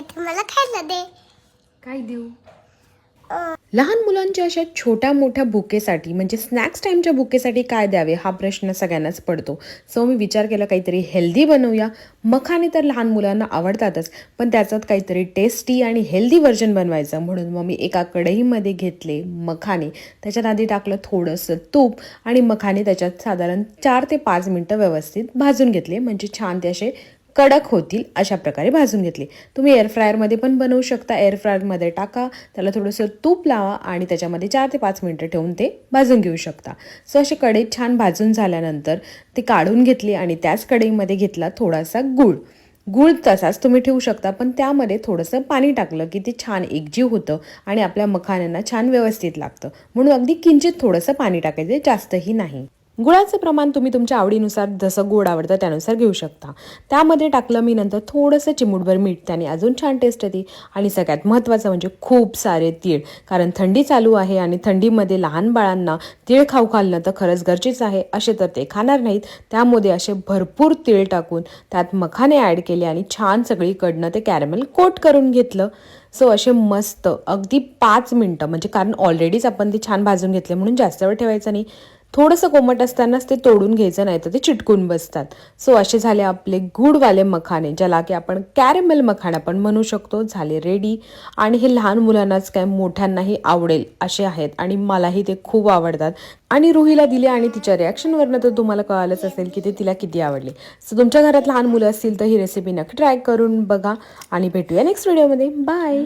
तर मला खायला दे. काय देऊ? लहान मुलांच्या अशा छोट्या मोठ्या भुकेसाठी म्हणजे स्नॅक्स टाईमच्या भुकेसाठी काय द्यावे हा प्रश्न सगळ्यांनाच पडतो. सो मी विचार केला काहीतरी हेल्दी बनवूया. मखाने तर लहान मुलांना आवडतातच पण त्याच्यात काहीतरी टेस्टी आणि हेल्दी व्हर्जन बनवायचं. म्हणून मग मी एका कढईमध्ये घेतले मखाने. त्याच्यात आधी टाकलं थोडंसं तूप आणि मखाने त्याच्यात साधारण चार ते पाच मिनटं व्यवस्थित भाजून घेतले. म्हणजे छान ते असे कडक होतील अशा प्रकारे भाजून घेतले. तुम्ही एअर फ्रायरमध्ये पण बनवू शकता. एअर फ्रायरमध्ये टाका. त्याला थोडंसं तूप लावा आणि त्याच्यामध्ये चार ते पाच मिनटं ठेवून ते भाजून घेऊ शकता. सो असे कढईत छान भाजून झाल्यानंतर ते काढून घेतले आणि त्याच कढईमध्ये घेतला थोडासा गूळ. गूळ तसाच तुम्ही ठेवू शकता पण त्यामध्ये थोडंसं पाणी टाकलं की ते छान एकजीव होतं आणि आपल्या मखाण्यांना छान व्यवस्थित लागतं. म्हणून अगदी किंचित थोडंसं पाणी टाकायचं जास्तही नाही. गुळाचं प्रमाण तुम्ही तुमच्या आवडीनुसार जसं गोड आवडतं त्यानुसार घेऊ शकता. त्यामध्ये टाकलं मी नंतर थोडंसं चिमूटभर मीठ त्याने अजून छान टेस्ट येते. आणि सगळ्यात महत्त्वाचं म्हणजे खूप सारे तीळ कारण थंडी चालू आहे आणि थंडीमध्ये लहान बाळांना तीळ खाऊ घालणं तर खरंच गरजेचं आहे. असे तर ते खाणार नाहीत. त्यामध्ये असे भरपूर तीळ टाकून त्यात मखाने ॲड केले आणि छान सगळीकडनं ते कॅरमेल कोट करून घेतलं. सो असे मस्त अगदी पाच मिनटं म्हणजे कारण ऑलरेडीच आपण ते छान भाजून घेतले म्हणून जास्त वेळ ठेवायचं नाही. थोडंसं कोमट असतानाच ते तोडून घ्यायचं नाही तर ते चिटकून बसतात. सो असे झाले आपले गुडवाले मखाने ज्याला की आपण कॅरेमेल मखाण आपण म्हणू शकतो. झाले रेडी आणि हे लहान मुलांनाच काय मोठ्यांनाही आवडेल असे आहेत. आणि मलाही ते खूप आवडतात. आणि रुहीला दिले आणि तिच्या रिॲक्शनवरनं तर तुम्हाला कळालंच असेल की ते तिला किती आवडले. सो तुमच्या घरात लहान मुलं असतील तर ही रेसिपी नक्की ट्राय करून बघा. आणि भेटूया नेक्स्ट व्हिडिओमध्ये बाय